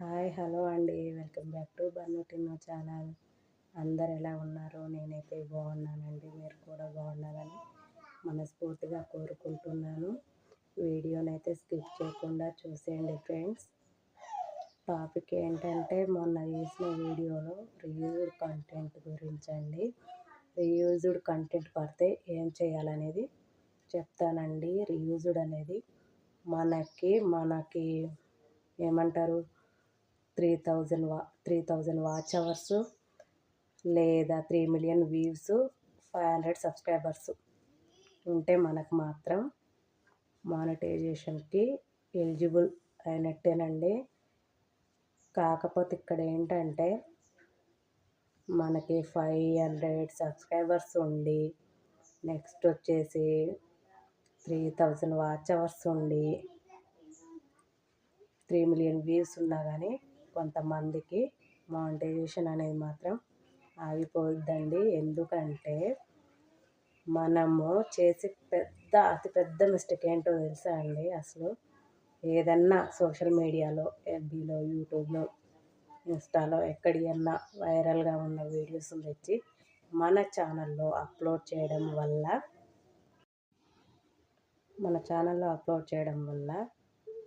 Hi hello అండి. Welcome back to Bannu channel. అందరు ఎలా ఉన్నారు? నేనైతే బాగున్నానండి. మీరు కూడా బాగున్నారని మనస్ఫూర్తిగా కోరుకుంటున్నాను. వీడియోనైతే స్కిప్ చేయకుండా చూసేయండి ఫ్రెండ్స్. టాపిక్ ఏంటంటే మొన్న వేసిన వీడియోలో రీయూజ్డ్ కంటెంట్ గురించి అండి రీయూజ్డ్ కంటెంట్ పడితే ఏం చేయాలనేది చెప్తానండి. రీయూజ్డ్ అనేది మనకి మనకి ఏమంటారు? త్రీ థౌజండ్ వా త్రీ థౌజండ్ వాచ్ అవర్స్ లేదా three million views five hundred subscribers ఉంటే మనకు మాత్రం మానిటైజేషన్కి ఎలిజిబుల్ అయినట్టేనండి. కాకపోతే ఇక్కడ ఏంటంటే మనకి ఫైవ్ హండ్రెడ్ సబ్స్క్రైబర్స్ ఉండి నెక్స్ట్ వచ్చేసి త్రీ థౌజండ్ వాచ్ అవర్స్ ఉండి త్రీ మిలియన్ వ్యూస్ ఉన్నా కానీ కొంతమందికి మానిటైజేషన్ అనేది మాత్రం ఆగిపోద్దండి. ఎందుకంటే మనము చేసే పెద్ద అతిపెద్ద మిస్టేక్ ఏంటో తెలుసా అండి? అసలు ఏదన్నా సోషల్ మీడియాలో ఎఫ్బీలో యూట్యూబ్లో ఇన్స్టాలో ఎక్కడికన్నా వైరల్గా ఉన్న వీడియోస్ తెచ్చి మన ఛానల్లో అప్లోడ్ చేయడం వల్ల మన ఛానల్లో అప్లోడ్ చేయడం వల్ల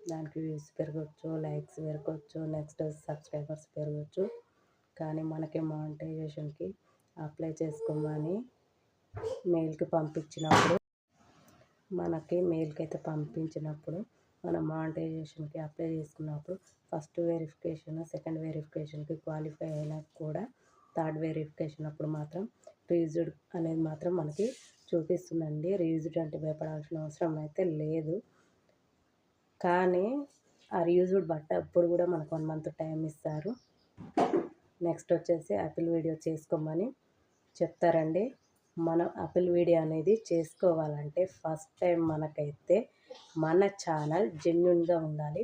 దానికి వ్యూస్ పెరగచ్చు లైక్స్ పెరగచ్చు నెక్స్ట్ సబ్స్క్రైబర్స్ పెరగచ్చు. కానీ మనకి మానిటైజేషన్కి అప్లై చేసుకోమని మెయిల్కి పంపించినప్పుడు మనకి మెయిల్కి అయితే పంపించినప్పుడు మన మానిటైజేషన్కి అప్లై చేసుకున్నప్పుడు ఫస్ట్ వెరిఫికేషన్ సెకండ్ వెరిఫికేషన్కి క్వాలిఫై అయినా కూడా థర్డ్ వెరిఫికేషన్ అప్పుడు మాత్రం రీజ్డ్ అనేది మాత్రం మనకి చూపిస్తుందండి. రీజ్డ్ అంటే భయపడాల్సిన అవసరం అయితే లేదు. కానీ ఆ రీయూజ్డ్ బట్ట అప్పుడు కూడా మనకు వన్ మంత్ టైం ఇస్తారు. నెక్స్ట్ వచ్చేసి అపిల్ వీడియో చేసుకోమని చెప్తారండి. మనం అపిల్ వీడియో అనేది చేసుకోవాలంటే ఫస్ట్ టైం మనకైతే మన ఛానల్ జెన్యున్గా ఉండాలి.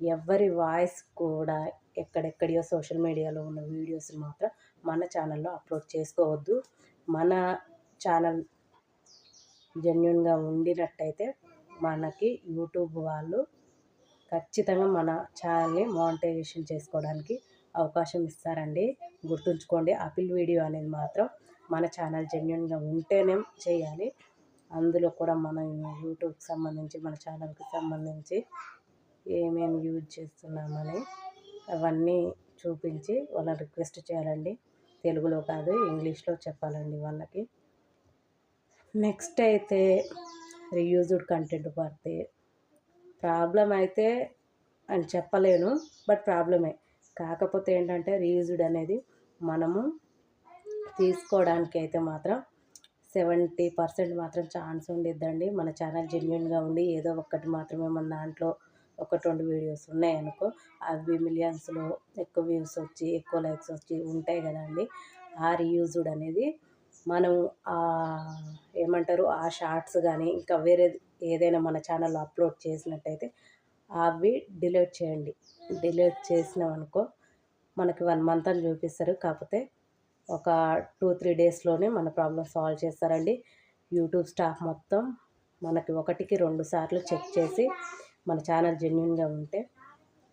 ఎవరి వాయిస్ కూడా ఎక్కడెక్కడియో సోషల్ మీడియాలో ఉన్న వీడియోస్ మాత్రం మన ఛానల్లో అప్లోడ్ చేసుకోవద్దు. మన ఛానల్ జెన్యున్గా ఉండినట్టయితే మనకి యూట్యూబ్ వాళ్ళు ఖచ్చితంగా మన ఛానల్ని మానిటైజేషన్ చేసుకోవడానికి అవకాశం ఇస్తారండి. గుర్తుంచుకోండి ఆపిల్ వీడియో అనేది మాత్రం మన ఛానల్ జెన్యున్గా ఉంటేనే చేయాలి. అందులో కూడా మన యూట్యూబ్కి సంబంధించి మన ఛానల్కి సంబంధించి ఏమేమి యూజ్ చేస్తున్నామని అవన్నీ చూపించి వాళ్ళని రిక్వెస్ట్ చేయాలండి. తెలుగులో కాదు ఇంగ్లీష్లో చెప్పాలండి వాళ్ళకి. నెక్స్ట్ అయితే రీయూజ్డ్ కంటెంట్ పడితే ప్రాబ్లం అయితే అని చెప్పలేను బట్ ప్రాబ్లమే. కాకపోతే ఏంటంటే రీయూజ్డ్ అనేది మనము తీసుకోవడానికి అయితే మాత్రం సెవెంటీ పర్సెంట్ మాత్రం ఛాన్స్ ఉండిద్దండి. మన ఛానల్ జెన్యున్గా ఉండి ఏదో ఒక్కటి మాత్రమే మన దాంట్లో ఒకటి రెండు వీడియోస్ ఉన్నాయనుకో అవి మిలియన్స్లో ఎక్కువ వ్యూస్ వచ్చి ఎక్కువ లైక్స్ వచ్చి ఉంటాయి కదండి. ఆ రీయూజ్డ్ అనేది మనం ఏమంటారు ఆ షార్ట్స్ కానీ ఇంకా వేరే ఏదైనా మన ఛానల్లో అప్లోడ్ చేసినట్టయితే అవి డిలీట్ చేయండి. డిలీట్ చేసినాం అనుకో మనకి వన్ మంత్ అని చూపిస్తారు. కాకపోతే ఒక టూ త్రీ డేస్లోనే మన ప్రాబ్లమ్ సాల్వ్ చేస్తారండి. యూట్యూబ్ స్టాఫ్ మొత్తం మనకి ఒకటికి రెండు సార్లు చెక్ చేసి మన ఛానల్ జెన్యున్గా ఉంటే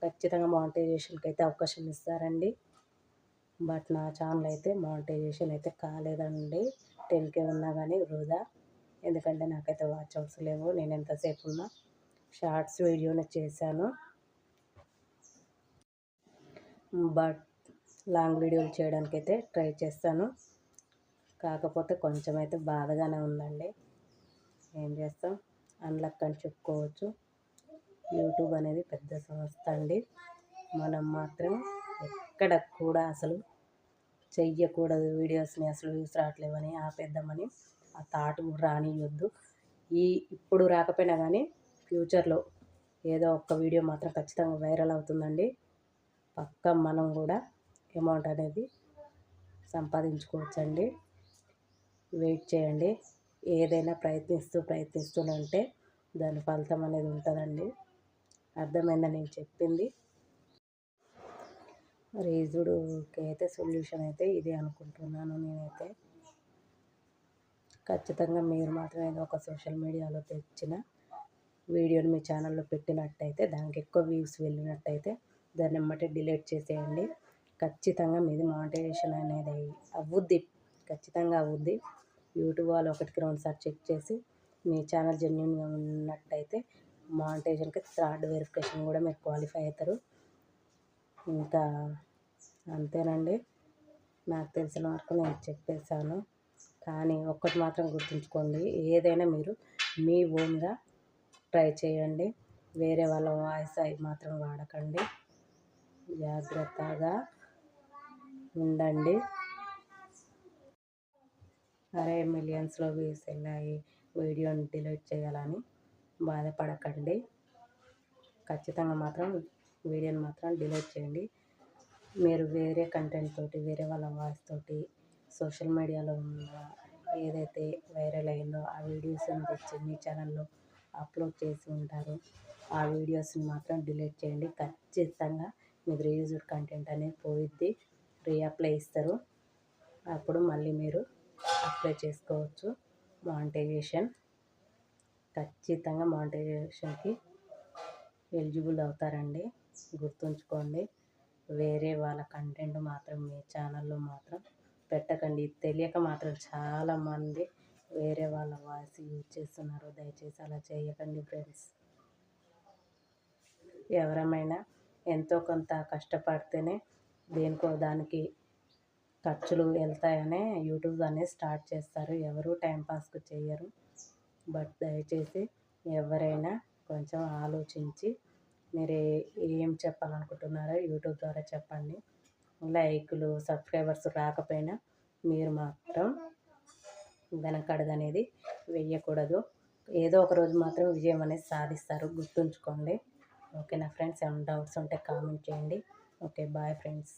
ఖచ్చితంగా మానిటైజేషన్కి అయితే అవకాశం ఇస్తారండి. బట్ నా ఛానల్ అయితే మానిటైజేషన్ అయితే కాలేదండి. టెన్ కే ఉన్నా కానీ వృధా. ఎందుకంటే నాకైతే వాచ్ అవర్స్ లేవు. నేను ఎంతసేపు ఉన్నా షార్ట్స్ వీడియోని చేశాను. బట్ లాంగ్ వీడియోలు చేయడానికి అయితే ట్రై చేస్తాను. కాకపోతే కొంచెం అయితే బాధగానే ఉందండి. ఏం చేస్తాం? అన్లక్ అని చెప్పుకోవచ్చు. యూట్యూబ్ అనేది పెద్ద సంస్థ అండి. మనం మాత్రం ఎక్కడ కూడా అసలు చెయ్యకూడదు వీడియోస్ని అసలు వ్యూస్ రావట్లేవని ఆపేద్దామని ఆ థాట్ కూడా రానియొద్దు ఈ ఇప్పుడు రాకపోయినా కానీ ఫ్యూచర్లో ఏదో ఒక్క వీడియో మాత్రం ఖచ్చితంగా వైరల్ అవుతుందండి. పక్క మనం కూడా అమౌంట్ అనేది సంపాదించుకోవచ్చండి. వెయిట్ చేయండి. ఏదైనా ప్రయత్నిస్తూ ప్రయత్నిస్తూనే ఉంటే దాని ఫలితం అనేది ఉంటుందండి. అర్థమైందని నేను చెప్పింది? రేజుడుకి అయితే సొల్యూషన్ అయితే ఇదే అనుకుంటున్నాను నేనైతే. ఖచ్చితంగా మీరు మాత్రం ఏదో ఒక సోషల్ మీడియాలో తెచ్చిన వీడియోని మీ ఛానల్లో పెట్టినట్టయితే దానికి ఎక్కువ వ్యూస్ వెళ్ళినట్టయితే దాన్ని ఎమ్మటే డిలీట్ చేసేయండి. ఖచ్చితంగా మీది మానిటైజేషన్ అనేది అవ్వుద్ది ఖచ్చితంగా అవ్వుద్ది యూట్యూబ్ వాళ్ళు ఒకటికి రెండు సార్లు చెక్ చేసి మీ ఛానల్ జెన్యున్గా ఉన్నట్టయితే మానిటైజేషన్కి థర్డ్ వెరిఫికేషన్ కూడా మీరు క్వాలిఫై అవుతారు. ఇంకా అంతేనండి. నాకు తెలిసిన వరకు నేను చెప్పేశాను. కానీ ఒక్కటి మాత్రం గుర్తుంచుకోండి. ఏదైనా మీరు మీ ఓన్గా ట్రై చేయండి. వేరే వాళ్ళ వాయిస్ అవి మాత్రం వాడకండి. జాగ్రత్తగా ఉండండి. అరే మిలియన్స్లో వ్యూస్ వెళ్ళాయి వీడియోని డిలీట్ చేయాలని బాధపడకండి. ఖచ్చితంగా మాత్రం వీడియోని మాత్రం డిలీట్ చేయండి. మీరు వేరే కంటెంట్ తోటి వేరే వాళ్ళ వాయిస్ తోటి సోషల్ మీడియాలో ఉన్న ఏదైతే వైరల్ అయిందో ఆ వీడియోస్ని తెచ్చి మీ ఛానల్లో అప్లోడ్ చేసి ఉంటారు. ఆ వీడియోస్ని మాత్రం డిలీట్ చేయండి. ఖచ్చితంగా మీకు రీయూజ్డ్ కంటెంట్ అనేది పోయిద్ది. రీఅప్లై ఇస్తారు. అప్పుడు మళ్ళీ మీరు అప్లై చేసుకోవచ్చు. మానిటైజేషన్ ఖచ్చితంగా మానిటైజేషన్కి ఎలిజిబుల్ అవుతారండి. గుర్తుంచుకోండి. వేరే వాళ్ళ కంటెంట్ మాత్రం మీ ఛానల్లో మాత్రం పెట్టకండి. తెలియక మాత్రం చాలామంది వేరే వాళ్ళ వాయిస్ యూజ్ చేస్తున్నారు. దయచేసి అలా చేయకండి ఫ్రెండ్స్. ఎవరమైనా ఎంతో కొంత కష్టపడితేనే దేనికో దానికి ఖర్చులు వెళ్తాయనే యూట్యూబ్ అనేది స్టార్ట్ చేస్తారు. ఎవరు టైంపాస్కు చేయరు. బట్ దయచేసి ఎవరైనా కొంచెం ఆలోచించి మీరు ఏం చెప్పాలనుకుంటున్నారో యూట్యూబ్ ద్వారా చెప్పండి. లైకులు సబ్స్క్రైబర్స్ రాకపోయినా మీరు మాత్రం వెనకడుగు అనేది వెయ్యకూడదు ఏదో ఒక రోజు మాత్రం విజయం అనేది సాధిస్తారు. గుర్తుంచుకోండి. ఓకే నా ఫ్రెండ్స్? ఏమైనా డౌట్స్ ఉంటే కామెంట్ చేయండి. Okay bye friends.